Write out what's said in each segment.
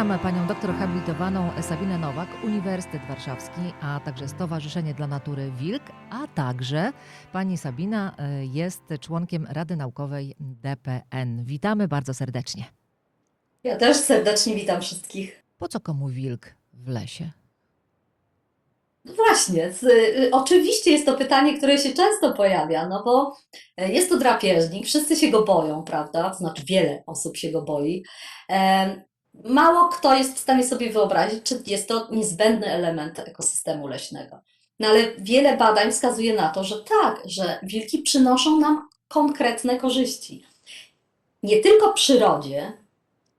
Witam panią doktor habilitowaną Sabinę Nowak, Uniwersytet Warszawski, a także Stowarzyszenie dla Natury Wilk, a także pani Sabina e, jest członkiem Rady Naukowej DPN. Witamy bardzo serdecznie. Ja też serdecznie witam wszystkich. Po co komu wilk w lesie? No Właśnie, z, y, oczywiście jest to pytanie, które się często pojawia, no bo e, jest to drapieżnik, wszyscy się go boją, prawda? To znaczy wiele osób się go boi. E, Mało kto jest w stanie sobie wyobrazić, czy jest to niezbędny element ekosystemu leśnego. No ale wiele badań wskazuje na to, że tak, że wilki przynoszą nam konkretne korzyści. Nie tylko przyrodzie,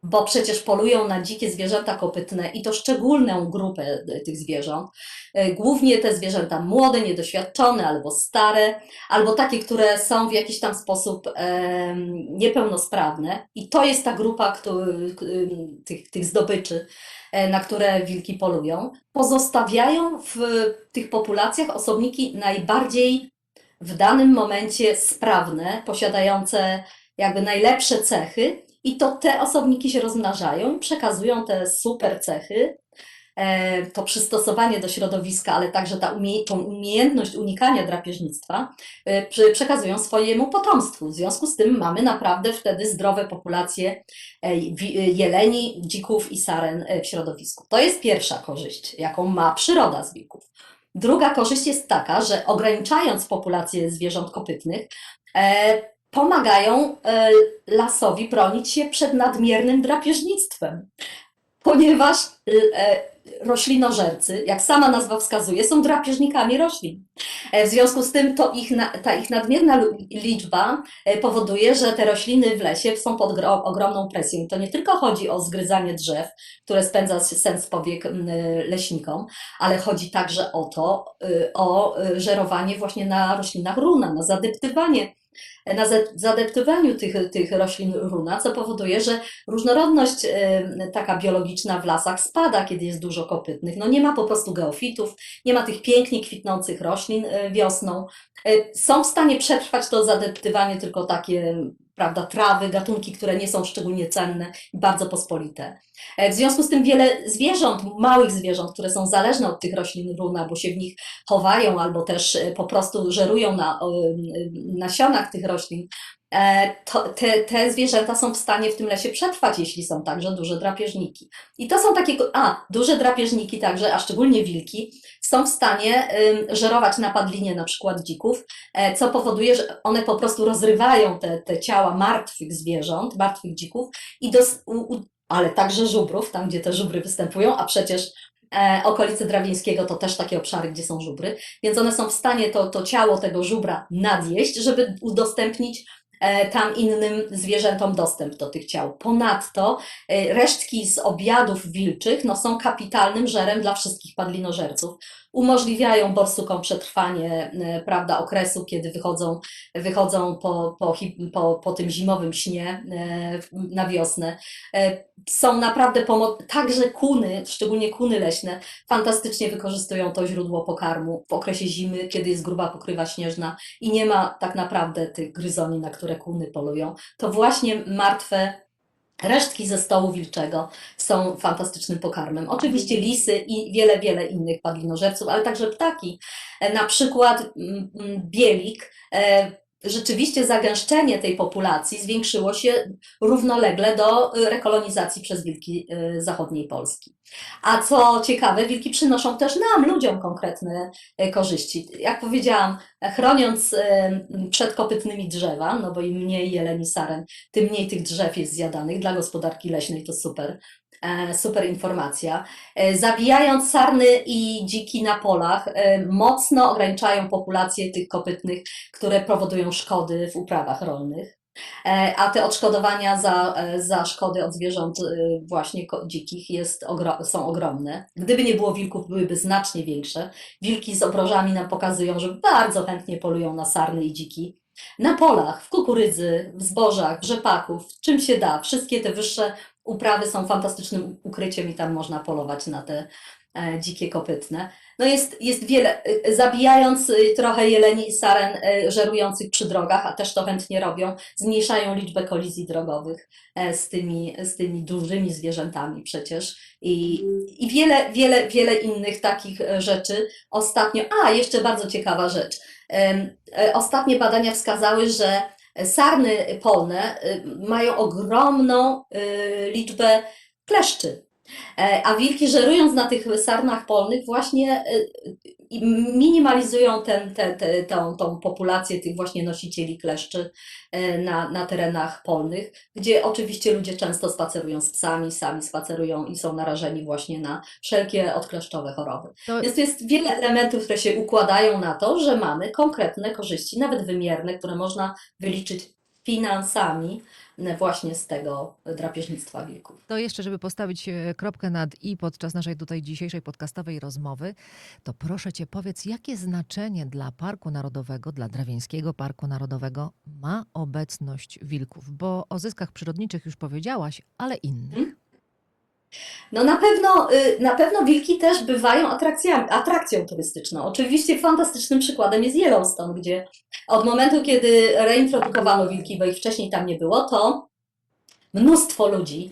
bo przecież polują na dzikie zwierzęta kopytne i to szczególną grupę e, tych zwierząt. E, Głównie te zwierzęta młode, niedoświadczone albo stare, albo takie, które są w jakiś tam sposób em, niepełnosprawne. I to jest ta grupa któ- k- ym, tych, tych zdobyczy, e, na które wilki polują. Pozostawiają w tych populacjach osobniki najbardziej w danym momencie sprawne, posiadające jakby najlepsze cechy, i to te osobniki się rozmnażają, przekazują te super cechy, e, to przystosowanie do środowiska, ale także ta umie, tą umiejętność unikania drapieżnictwa e, przekazują swojemu potomstwu. W związku z tym mamy naprawdę wtedy zdrowe populacje e, jeleni, dzików i saren w środowisku. To jest pierwsza korzyść, jaką ma przyroda z wilków. Druga korzyść jest taka, że ograniczając populację zwierząt kopytnych, pomagają e, lasowi bronić się przed nadmiernym drapieżnictwem, ponieważ e, roślinożercy, jak sama nazwa wskazuje, są drapieżnikami roślin. E, W związku z tym to ich, ta ich nadmierna liczba e, powoduje, że te rośliny w lesie są pod gro- ogromną presją. I to nie tylko chodzi o zgryzanie drzew, które spędza sens powiek leśnikom, ale chodzi także o to, y, o y, żerowanie właśnie na roślinach runa, na zadeptywanie na za- zadeptywaniu tych, tych roślin runa, co powoduje, że różnorodność e, taka biologiczna w lasach spada, kiedy jest dużo kopytnych. No nie ma po prostu geofitów, nie ma tych pięknie kwitnących roślin e, wiosną. E, Są w stanie przetrwać to zadeptywanie tylko takie, prawda, trawy, gatunki, które nie są szczególnie cenne i bardzo pospolite. E, W związku z tym wiele zwierząt, małych zwierząt, które są zależne od tych roślin runa, bo się w nich chowają albo też e, po prostu żerują na nasionach tych roślin, to, te, te zwierzęta są w stanie w tym lesie przetrwać, jeśli są także duże drapieżniki. I to są takie, a, duże drapieżniki także, a szczególnie wilki, są w stanie żerować na padlinie na przykład dzików, e, co powoduje, że one po prostu rozrywają te, te ciała martwych zwierząt, martwych dzików i dos, u, u, ale także żubrów, tam gdzie te żubry występują, a przecież e, okolice Drawińskiego to też takie obszary, gdzie są żubry, więc one są w stanie to, to ciało tego żubra nadjeść, żeby udostępnić e, tam innym zwierzętom dostęp do tych ciał. Ponadto e, resztki z obiadów wilczych no, są kapitalnym żerem dla wszystkich padlinożerców. Umożliwiają borsukom przetrwanie e, prawda, okresu, kiedy wychodzą, wychodzą po, po, po, po tym zimowym śnie e, na wiosnę. E, Są naprawdę pomo- także kuny, szczególnie kuny leśne, fantastycznie wykorzystują to źródło pokarmu w okresie zimy, kiedy jest gruba pokrywa śnieżna i nie ma tak naprawdę tych gryzoni, na które kuny polują. To właśnie martwe resztki ze stołu wilczego są fantastycznym pokarmem. Oczywiście lisy i wiele, wiele innych padlinożerców, ale także ptaki. E, Na przykład mm, mm, bielik. Rzeczywiście zagęszczenie tej populacji zwiększyło się równolegle do y, rekolonizacji przez wilki y, zachodniej Polski. A co ciekawe, wilki przynoszą też nam, ludziom, konkretne e, korzyści. Jak powiedziałam, chroniąc przed kopytnymi drzewa, no bo im mniej jeleni saren, tym mniej tych drzew jest zjadanych. Dla gospodarki leśnej to super, super informacja. E, Zabijając sarny i dziki na polach, e, mocno ograniczają populację tych kopytnych, które powodują szkody w uprawach rolnych. E, A te odszkodowania za, e, za szkody od zwierząt e, właśnie dzikich jest, są ogromne. Gdyby nie było wilków, byłyby znacznie większe. Wilki z obrożami nam pokazują, że bardzo chętnie polują na sarny i dziki. Na polach, w kukurydzy, w zbożach, w rzepaków, czym się da. Wszystkie te wyższe uprawy są fantastycznym ukryciem i tam można polować na te, e, dzikie kopytne. No jest, jest wiele, e, zabijając e, trochę jeleni i saren żerujących przy drogach, a też to chętnie robią, zmniejszają liczbę kolizji drogowych z tymi, z tymi dużymi zwierzętami przecież i, i wiele, wiele, wiele innych takich rzeczy. Ostatnio, a jeszcze bardzo ciekawa rzecz. E, Ostatnie badania wskazały, że sarny polne e, mają ogromną e, liczbę kleszczy. A wilki żerując na tych sarnach polnych właśnie i minimalizują ten, te, te, tą, tą populację tych właśnie nosicieli kleszczy e, na, na terenach polnych, gdzie oczywiście ludzie często spacerują z psami, sami spacerują i są narażeni właśnie na wszelkie odkleszczowe choroby. To Więc jest wiele elementów, które się układają na to, że mamy konkretne korzyści, nawet wymierne, które można wyliczyć finansami właśnie z tego drapieżnictwa wilków. To jeszcze, żeby postawić e, kropkę nad i podczas naszej tutaj dzisiejszej podcastowej rozmowy, to proszę cię powiedz, jakie znaczenie dla Parku Narodowego, dla Drawieńskiego Parku Narodowego ma obecność wilków? Bo o zyskach przyrodniczych już powiedziałaś, ale innych. No na pewno, y, na pewno wilki też bywają atrakcją turystyczną. Oczywiście fantastycznym przykładem jest Yellowstone, gdzie od momentu, kiedy reintrodukowano wilki, bo ich wcześniej tam nie było, to mnóstwo ludzi,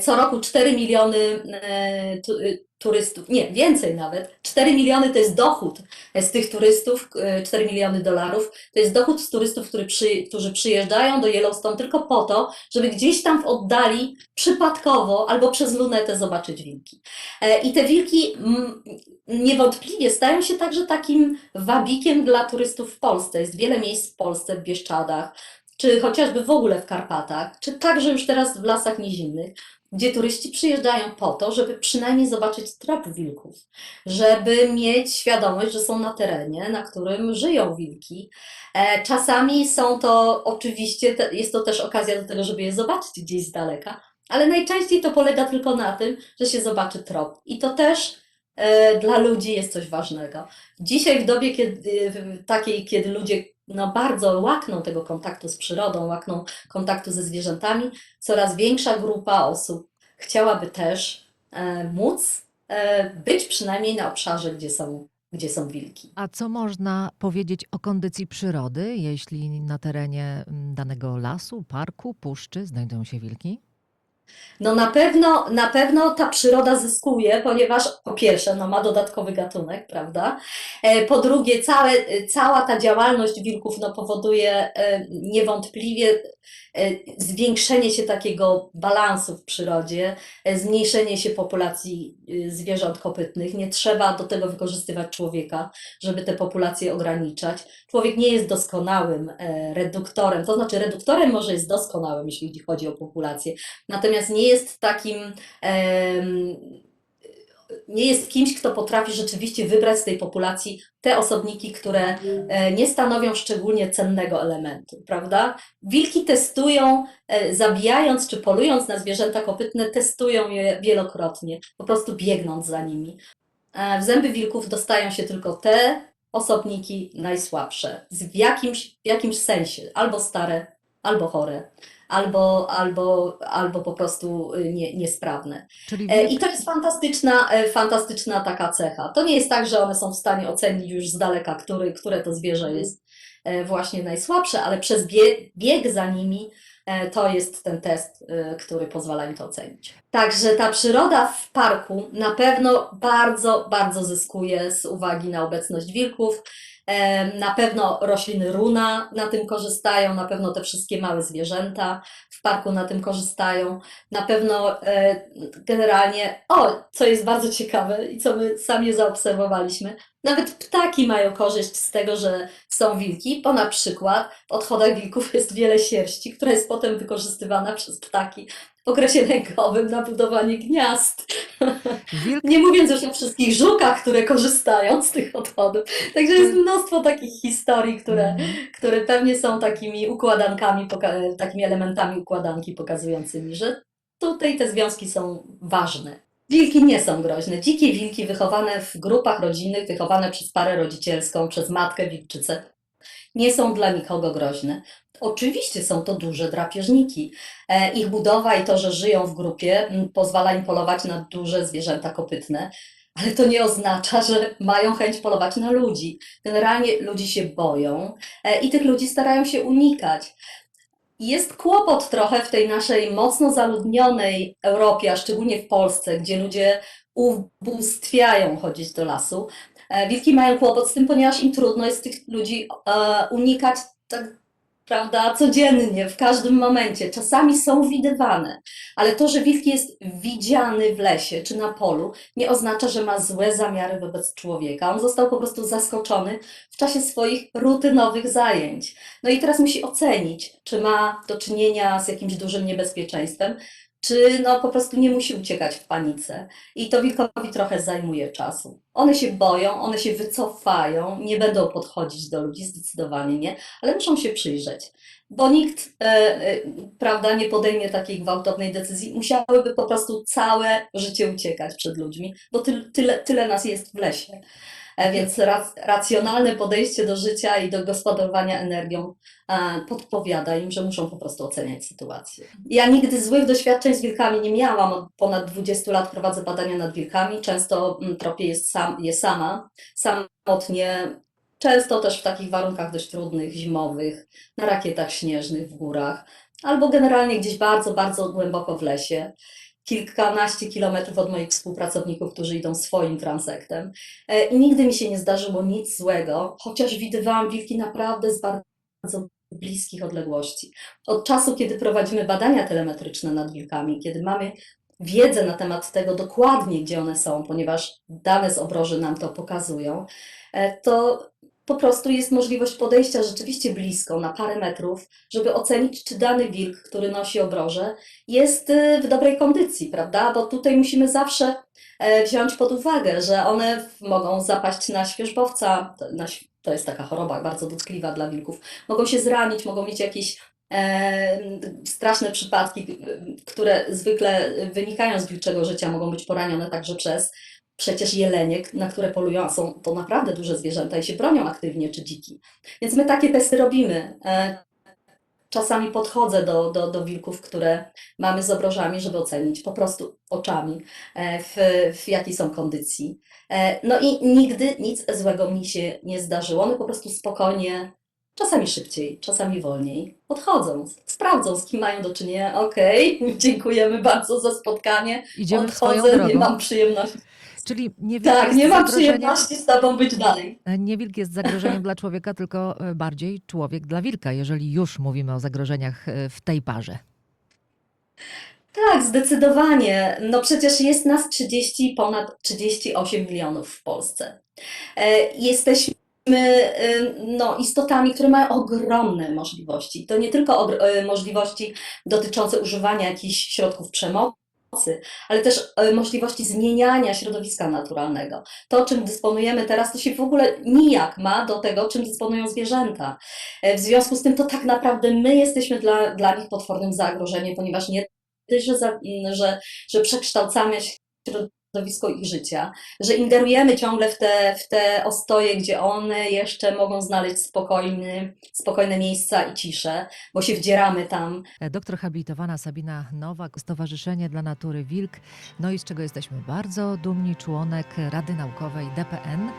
co roku 4 miliony e, y, turystów, nie, więcej nawet, 4 miliony to jest dochód z tych turystów, e, 4 miliony dolarów, to jest dochód z turystów, który przy, którzy przyjeżdżają do Yellowstone tylko po to, żeby gdzieś tam w oddali przypadkowo albo przez lunetę zobaczyć wilki. E, I te wilki niewątpliwie stają się także takim wabikiem dla turystów w Polsce. Jest wiele miejsc w Polsce, w Bieszczadach, czy chociażby w ogóle w Karpatach, czy także już teraz w lasach nizinnych, gdzie turyści przyjeżdżają po to, żeby przynajmniej zobaczyć trop wilków, żeby mieć świadomość, że są na terenie, na którym żyją wilki. E, Czasami są to oczywiście, jest to też okazja do tego, żeby je zobaczyć gdzieś z daleka, ale najczęściej to polega tylko na tym, że się zobaczy trop. I to też e, dla ludzi jest coś ważnego. Dzisiaj w dobie kiedy, takiej, kiedy ludzie no, bardzo łakną tego kontaktu z przyrodą, łakną kontaktu ze zwierzętami, coraz większa grupa osób chciałaby też e, móc e, być przynajmniej na obszarze, gdzie są, gdzie są wilki. A co można powiedzieć o kondycji przyrody, jeśli na terenie danego lasu, parku, puszczy znajdują się wilki? No na pewno, na pewno ta przyroda zyskuje, ponieważ po pierwsze, no ma dodatkowy gatunek, prawda? E, Po drugie, całe, cała ta działalność wilków no, powoduje e, niewątpliwie e, zwiększenie się takiego balansu w przyrodzie, e, zmniejszenie się populacji e, zwierząt kopytnych. Nie trzeba do tego wykorzystywać człowieka, żeby te populacje ograniczać. Człowiek nie jest doskonałym e, reduktorem, to znaczy reduktorem może jest doskonałym, jeśli chodzi o populację, Natomiast nie jest takim, nie jest kimś, kto potrafi rzeczywiście wybrać z tej populacji te osobniki, które e, nie stanowią szczególnie cennego elementu, prawda? Wilki testują, e, zabijając czy polując na zwierzęta kopytne, testują je wielokrotnie, po prostu biegnąc za nimi. E, W zęby wilków dostają się tylko te osobniki najsłabsze, w jakimś, w jakimś sensie, albo stare, albo chore albo, albo, albo po prostu y, nie, niesprawne. E, wilk I to jest fantastyczna, e, fantastyczna taka cecha. To nie jest tak, że one są w stanie ocenić już z daleka, który, które to zwierzę jest e, właśnie najsłabsze, ale przez bie, bieg za nimi to jest ten test, który pozwala im to ocenić. Także ta przyroda w parku na pewno bardzo, bardzo zyskuje z uwagi na obecność wilków. Na pewno rośliny runa na tym korzystają, na pewno te wszystkie małe zwierzęta w parku na tym korzystają. Na pewno e, generalnie, o, co jest bardzo ciekawe i co my sami zaobserwowaliśmy, nawet ptaki mają korzyść z tego, że są wilki, bo na przykład w odchodach wilków jest wiele sierści, która jest potem wykorzystywana przez ptaki okresie lęgowym na budowanie gniazd. wilk Nie mówiąc już o wszystkich żukach, które korzystają z tych odchodów. Także jest mnóstwo takich historii, które, Mhm. które pewnie są takimi układankami, takimi elementami układanki pokazującymi, że tutaj te związki są ważne. Wilki nie są groźne. Dzikie wilki wychowane w grupach rodzinnych, wychowane przez parę rodzicielską, przez matkę wilczycę, nie są dla nikogo groźne. Oczywiście są to duże drapieżniki. E, Ich budowa i to, że żyją w grupie, m, pozwala im polować na duże zwierzęta kopytne. ale to nie oznacza, że mają chęć polować na ludzi. Generalnie ludzi się boją e, i tych ludzi starają się unikać. Jest kłopot trochę w tej naszej mocno zaludnionej Europie, a szczególnie w Polsce, gdzie ludzie ubóstwiają chodzić do lasu. E, Wilki mają kłopot z tym, ponieważ im trudno jest tych ludzi e, unikać tak, prawda, codziennie, w każdym momencie. Czasami są widywane, ale to, że wilk jest widziany w lesie czy na polu, nie oznacza, że ma złe zamiary wobec człowieka. On został po prostu zaskoczony w czasie swoich rutynowych zajęć. No i teraz musi ocenić, czy ma do czynienia z jakimś dużym niebezpieczeństwem, czy no po prostu nie musi uciekać w panice. I to wilkowi trochę zajmuje czasu. One się boją, one się wycofają, nie będą podchodzić do ludzi, zdecydowanie nie, ale muszą się przyjrzeć. Bo nikt, e, e, prawda, nie podejmie takiej gwałtownej decyzji. Musiałyby po prostu całe życie uciekać przed ludźmi, bo ty, tyle, tyle nas jest w lesie. E, Więc rac, racjonalne podejście do życia i do gospodarowania energią e, podpowiada im, że muszą po prostu oceniać sytuację. Ja nigdy złych doświadczeń z wilkami nie miałam. Od ponad 20 lat prowadzę badania nad wilkami. Często mm, tropię je, sam, je sama, samotnie. Często też w takich warunkach dość trudnych, zimowych, na rakietach śnieżnych w górach, albo generalnie gdzieś bardzo, bardzo głęboko w lesie. Kilkanaście kilometrów od moich współpracowników, którzy idą swoim transektem. E, I nigdy mi się nie zdarzyło nic złego, chociaż widywałam wilki naprawdę z bardzo bliskich odległości. Od czasu, kiedy prowadzimy badania telemetryczne nad wilkami, kiedy mamy wiedzę na temat tego dokładnie, gdzie one są, ponieważ dane z obroży nam to pokazują, e, to po prostu jest możliwość podejścia rzeczywiście blisko, na parę metrów, żeby ocenić, czy dany wilk, który nosi obroże, jest y, w dobrej kondycji, prawda? Bo tutaj musimy zawsze e, wziąć pod uwagę, że one mogą zapaść na świeżbowca, to, jest taka choroba bardzo dotkliwa dla wilków, mogą się zranić, mogą mieć jakieś e, straszne przypadki, które zwykle wynikają z wilczego życia, mogą być poranione także przez przecież jelenie, na które polują, są to naprawdę duże zwierzęta i się bronią aktywnie, czy dziki. Więc my takie testy robimy. E, Czasami podchodzę do, do, do wilków, które mamy z obrożami, żeby ocenić po prostu oczami, e, w, w jakiej są kondycji. E, No i nigdy nic złego mi się nie zdarzyło. One po prostu spokojnie, czasami szybciej, czasami wolniej podchodzą, sprawdzą, z kim mają do czynienia. Okej, dziękujemy bardzo za spotkanie. Idziemy Odchodzę, nie mam przyjemności. Czyli Tak, nie mam przyjemności z tobą być dalej. Nie wilk jest zagrożeniem dla człowieka, tylko e, bardziej człowiek dla wilka, jeżeli już mówimy o zagrożeniach e, w tej parze. Tak, zdecydowanie. No przecież jest nas 30, ponad 38 milionów w Polsce. E, Jesteśmy y, no, istotami, które mają ogromne możliwości. To nie tylko e, możliwości dotyczące używania jakichś środków przemocy, ale też e, możliwości zmieniania środowiska naturalnego. To, czym dysponujemy teraz, to się w ogóle nijak ma do tego, czym dysponują zwierzęta. W związku z tym to tak naprawdę my jesteśmy dla, dla nich potwornym zagrożeniem, ponieważ nie dość, że, że, że przekształcamy środowisko ich życia, że ingerujemy ciągle w te, w te ostoje, gdzie one jeszcze mogą znaleźć spokojny, spokojne miejsca i ciszę, bo się wdzieramy tam. Doktor habilitowana Sabina Nowak, Stowarzyszenie dla Natury Wilk, no i z czego jesteśmy bardzo dumni, członek Rady Naukowej DPN.